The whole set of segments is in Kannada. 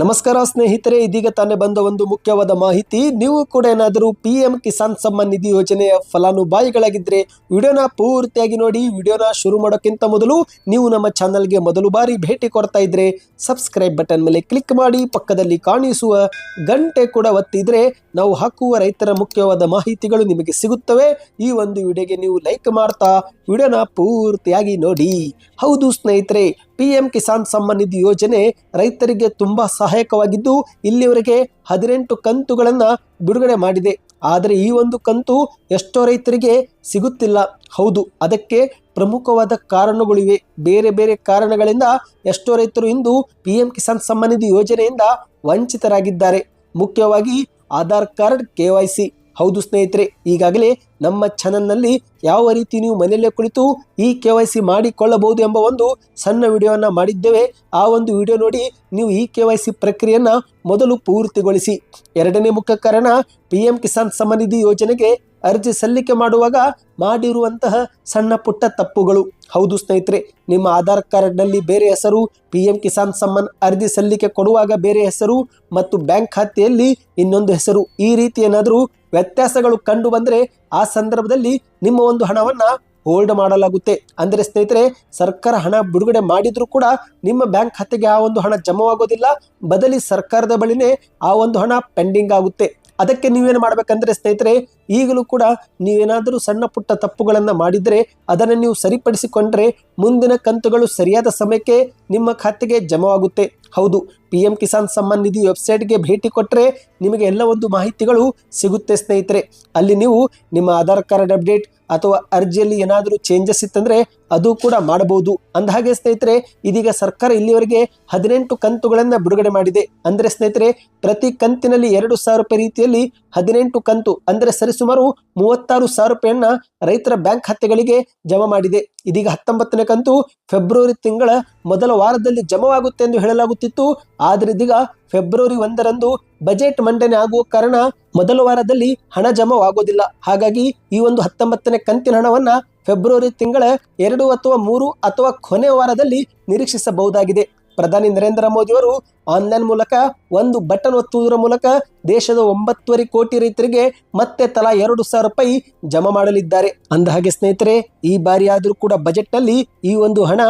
ನಮಸ್ಕಾರ ಸ್ನೇಹಿತರೆ, ಇದೀಗ ತಾನೇ ಬಂದ ಒಂದು ಮುಖ್ಯವಾದ ಮಾಹಿತಿ. ನೀವು ಕೂಡ ಏನಾದರೂ ಪಿ ಎಂ ಕಿಸಾನ್ ಸಮ್ಮಾನ್ ನಿಧಿ ಯೋಜನೆಯ ಫಲಾನುಭವಿಗಳಾಗಿದ್ದರೆ ವಿಡಿಯೋನ ಪೂರ್ತಿಯಾಗಿ ನೋಡಿ, ವಿಡಿಯೋನ ಶುರು ಮಾಡೋಕ್ಕಿಂತ ಮೊದಲು ನೀವು ನಮ್ಮ ಚಾನಲ್ಗೆ ಮೊದಲು ಬಾರಿ ಭೇಟಿ ಕೊಡ್ತಾ ಇದ್ರೆ ಸಬ್ಸ್ಕ್ರೈಬ್ ಬಟನ್ ಮೇಲೆ ಕ್ಲಿಕ್ ಮಾಡಿ, ಪಕ್ಕದಲ್ಲಿ ಕಾಣಿಸುವ ಗಂಟೆ ಕೂಡ ಒತ್ತಿದ್ರೆ ನಾವು ಹಾಕುವ ರೈತರ ಮುಖ್ಯವಾದ ಮಾಹಿತಿಗಳು ನಿಮಗೆ ಸಿಗುತ್ತವೆ. ಈ ಒಂದು ವಿಡಿಯೋಗೆ ನೀವು ಲೈಕ್ ಮಾಡ್ತಾ, ವಿಡಿಯೋನ ಪೂರ್ತಿಯಾಗಿ ನೋಡಿ. ಹೌದು ಸ್ನೇಹಿತರೆ ಪಿ ಎಂ ಕಿಸಾನ್ ಸಮ್ಮಾನ್ ನಿಧಿ ಯೋಜನೆ ರೈತರಿಗೆ ತುಂಬಾ ಸಹಾಯಕವಾಗಿದ್ದು, ಇಲ್ಲಿವರೆಗೆ ಹದಿನೆಂಟು ಕಂತುಗಳನ್ನು ಬಿಡುಗಡೆ ಮಾಡಿದೆ. ಆದರೆ ಈ ಒಂದು ಕಂತು ಎಷ್ಟೋ ರೈತರಿಗೆ ಸಿಗುತ್ತಿಲ್ಲ. ಹೌದು, ಅದಕ್ಕೆ ಪ್ರಮುಖವಾದ ಕಾರಣಗಳಿವೆ. ಬೇರೆ ಬೇರೆ ಕಾರಣಗಳಿಂದ ಎಷ್ಟೋ ರೈತರು ಇಂದು ಪಿ ಎಂ ಕಿಸಾನ್ ಸಮ್ಮಾನ್ ನಿಧಿ ಯೋಜನೆಯಿಂದ ವಂಚಿತರಾಗಿದ್ದಾರೆ. ಮುಖ್ಯವಾಗಿ ಆಧಾರ್ ಕಾರ್ಡ್, ಕೆ ಹೌದು ಸ್ನೇಹಿತರೆ, ಈಗಾಗಲೇ ನಮ್ಮ ಚಾನಲ್ನಲ್ಲಿ ಯಾವ ರೀತಿ ನೀವು ಮನೆಯಲ್ಲೇ ಕುಳಿತು ಈ ಕೆ ವೈ ಸಿ ಮಾಡಿಕೊಳ್ಳಬಹುದು ಎಂಬ ಒಂದು ಸಣ್ಣ ವಿಡಿಯೋವನ್ನು ಮಾಡಿದ್ದೇವೆ. ಆ ಒಂದು ವಿಡಿಯೋ ನೋಡಿ ನೀವು ಈ ಕೆ ವೈ ಸಿ ಪ್ರಕ್ರಿಯೆಯನ್ನು ಮೊದಲು ಪೂರ್ತಿಗೊಳಿಸಿ. ಎರಡನೇ ಮುಖ್ಯ ಕಾರಣ, ಪಿ ಎಂ ಕಿಸಾನ್ ಸಮನಿಧಿ ನಿಧಿ ಯೋಜನೆಗೆ ಅರ್ಜಿ ಸಲ್ಲಿಕೆ ಮಾಡುವಾಗ ಮಾಡಿರುವಂತಹ ಸಣ್ಣ ಪುಟ್ಟ ತಪ್ಪುಗಳು. ಹೌದು ಸ್ನೇಹಿತರೆ, ನಿಮ್ಮ ಆಧಾರ್ ಕಾರ್ಡ್ನಲ್ಲಿ ಬೇರೆ ಹೆಸರು, ಪಿ ಎಂ ಕಿಸಾನ್ ಸಮ್ಮಾನ್ ಅರ್ಜಿ ಸಲ್ಲಿಕೆ ಕೊಡುವಾಗ ಬೇರೆ ಹೆಸರು ಮತ್ತು ಬ್ಯಾಂಕ್ ಖಾತೆಯಲ್ಲಿ ಇನ್ನೊಂದು ಹೆಸರು ಈ ರೀತಿ ಏನಾದರೂ ವ್ಯತ್ಯಾಸಗಳು ಕಂಡು ಬಂದರೆ ಆ ಸಂದರ್ಭದಲ್ಲಿ ನಿಮ್ಮ ಒಂದು ಹಣವನ್ನು ಹೋಲ್ಡ್ ಮಾಡಲಾಗುತ್ತೆ. ಅಂದರೆ ಸ್ನೇಹಿತರೆ, ಸರ್ಕಾರ ಹಣ ಬಿಡುಗಡೆ ಮಾಡಿದರೂ ಕೂಡ ನಿಮ್ಮ ಬ್ಯಾಂಕ್ ಖಾತೆಗೆ ಆ ಒಂದು ಹಣ ಜಮವಾಗೋದಿಲ್ಲ. ಬದಲಿ ಸರ್ಕಾರದ ಬಳಿನೇ ಆ ಒಂದು ಹಣ ಪೆಂಡಿಂಗ್ ಆಗುತ್ತೆ. ಅದಕ್ಕೆ ನೀವೇನು ಮಾಡಬೇಕಂದ್ರೆ ಸ್ನೇಹಿತರೆ ಈಗಲೂ ಕೂಡ ನೀವೇನಾದರೂ ಸಣ್ಣ ಪುಟ್ಟ ತಪ್ಪುಗಳನ್ನು ಮಾಡಿದರೆ ಅದನ್ನು ನೀವು ಸರಿಪಡಿಸಿಕೊಂಡ್ರೆ ಮುಂದಿನ ಕಂತುಗಳು ಸರಿಯಾದ ಸಮಯಕ್ಕೆ ನಿಮ್ಮ ಖಾತೆಗೆ ಜಮವಾಗುತ್ತೆ. ಹೌದು, ಪಿ ಎಂ ಕಿಸಾನ್ ಸಮ್ಮಾನ್ ನಿಧಿ ವೆಬ್ಸೈಟ್ಗೆ ಭೇಟಿ ಕೊಟ್ಟರೆ ನಿಮಗೆ ಎಲ್ಲ ಒಂದು ಮಾಹಿತಿಗಳು ಸಿಗುತ್ತೆ ಸ್ನೇಹಿತರೆ. ಅಲ್ಲಿ ನೀವು ನಿಮ್ಮ ಆಧಾರ್ ಕಾರ್ಡ್ ಅಪ್ಡೇಟ್ ಅಥವಾ ಅರ್ಜಿಯಲ್ಲಿ ಏನಾದರೂ ಚೇಂಜಸ್ ಇತ್ತಂದ್ರೆ ಅದು ಕೂಡ ಮಾಡಬಹುದು. ಅಂದಹಾಗೆ ಸ್ನೇಹಿತರೆ, ಇದೀಗ ಸರ್ಕಾರ ಇಲ್ಲಿವರೆಗೆ ಹದಿನೆಂಟು ಕಂತುಗಳನ್ನು ಬಿಡುಗಡೆ ಮಾಡಿದೆ. ಅಂದರೆ ಸ್ನೇಹಿತರೆ, ಪ್ರತಿ ಕಂತಿನಲ್ಲಿ ಎರಡು ಸಾವಿರ ರೂಪಾಯಿ ರೀತಿಯಲ್ಲಿ ಹದಿನೆಂಟು ಕಂತು, ಅಂದರೆ ಸರಿಸುಮಾರು ಮೂವತ್ತಾರು ಸಾವಿರ ರೂಪಾಯಿಯನ್ನ ರೈತರ ಬ್ಯಾಂಕ್ ಖಾತೆಗಳಿಗೆ ಜಮಾ ಮಾಡಿದೆ. ಇದೀಗ ಹತ್ತೊಂಬತ್ತನೇ ಕಂತು ಫೆಬ್ರವರಿ ತಿಂಗಳ ಮೊದಲ ವಾರದಲ್ಲಿ ಜಮವಾಗುತ್ತೆ ಎಂದು ಹೇಳಲಾಗುತ್ತಿತ್ತು. ಆದರೆ ಇದೀಗ ಫೆಬ್ರವರಿ ಒಂದರಂದು ಬಜೆಟ್ ಮಂಡನೆ ಆಗುವ ಕಾರಣ ಮೊದಲ ವಾರದಲ್ಲಿ ಹಣ ಜಮಾವಾಗೋದಿಲ್ಲ. ಹಾಗಾಗಿ ಈ ಒಂದು ಹತ್ತೊಂಬತ್ತನೇ ಕಂತಿನ ಹಣವನ್ನ ಫೆಬ್ರವರಿ ತಿಂಗಳ ಎರಡು ಅಥವಾ ಮೂರು ಅಥವಾ ಕೊನೆ ವಾರದಲ್ಲಿ ನಿರೀಕ್ಷಿಸಬಹುದಾಗಿದೆ. ಪ್ರಧಾನಿ ನರೇಂದ್ರ ಮೋದಿ ಅವರು ಆನ್ಲೈನ್ ಮೂಲಕ ಒಂದು ಬಟನ್ ಒತ್ತುವುದರ ಮೂಲಕ ದೇಶದ ಒಂಬತ್ತುವರೆ ಕೋಟಿ ರೈತರಿಗೆ ಮತ್ತೆ ತಲಾ ಎರಡು ಸಾವಿರ ರೂಪಾಯಿ ಜಮಾ ಮಾಡಲಿದ್ದಾರೆ. ಅಂದ ಹಾಗೆ ಸ್ನೇಹಿತರೆ, ಈ ಬಾರಿ ಆದರೂ ಕೂಡ ಬಜೆಟ್ನಲ್ಲಿ ಈ ಒಂದು ಹಣ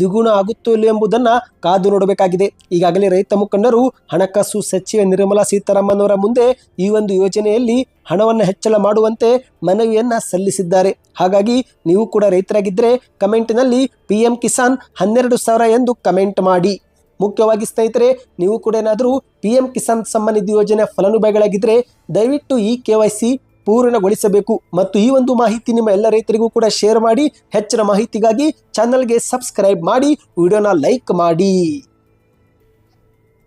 ದ್ವಿಗುಣ ಆಗುತ್ತೋ ಇಲ್ಲ ಎಂಬುದನ್ನ ಕಾದು ನೋಡಬೇಕಾಗಿದೆ. ಈಗಾಗಲೇ ರೈತ ಮುಖಂಡರು, ಹಣಕಾಸು ಸಚಿವೆ ನಿರ್ಮಲಾ ಸೀತಾರಾಮನ್ ಅವರ ಮುಂದೆ ಈ ಒಂದು ಯೋಜನೆಯಲ್ಲಿ ಹಣವನ್ನು ಹೆಚ್ಚಳ ಮಾಡುವಂತೆ ಮನವಿಯನ್ನ ಸಲ್ಲಿಸಿದ್ದಾರೆ. ಹಾಗಾಗಿ ನೀವು ಕೂಡ ರೈತರಾಗಿದ್ದರೆ ಕಮೆಂಟ್ನಲ್ಲಿ ಪಿ ಎಂ ಕಿಸಾನ್ ಹನ್ನೆರಡು ಸಾವಿರ ಎಂದು ಕಮೆಂಟ್ ಮಾಡಿ. ಮುಖ್ಯವಾಗಿ ಸ್ನೇಹಿತರೆ, ನೀವು ಕೂಡ ಏನಾದರೂ ಪಿ ಎಂ ಕಿಸಾನ್ ಸಮ್ಮಾನ್ ನಿಧಿ ಯೋಜನೆ ಫಲಾನುಭವಿಗಳಾಗಿದ್ದರೆ ದಯವಿಟ್ಟು ಈ ಕೆ ಪೂರ್ಣಗೊಳಿಸಬೇಕು. ಮತ್ತು ಈ ಒಂದು ಮಾಹಿತಿ ನಿಮ್ಮ ಎಲ್ಲ ರೈತರಿಗೂ ಕೂಡ ಶೇರ್ ಮಾಡಿ, ಹೆಚ್ಚಿನ ಮಾಹಿತಿಗಾಗಿ ಚಾನಲ್ಗೆ ಸಬ್ಸ್ಕ್ರೈಬ್ ಮಾಡಿ, ವಿಡಿಯೋನ ಲೈಕ್ ಮಾಡಿ.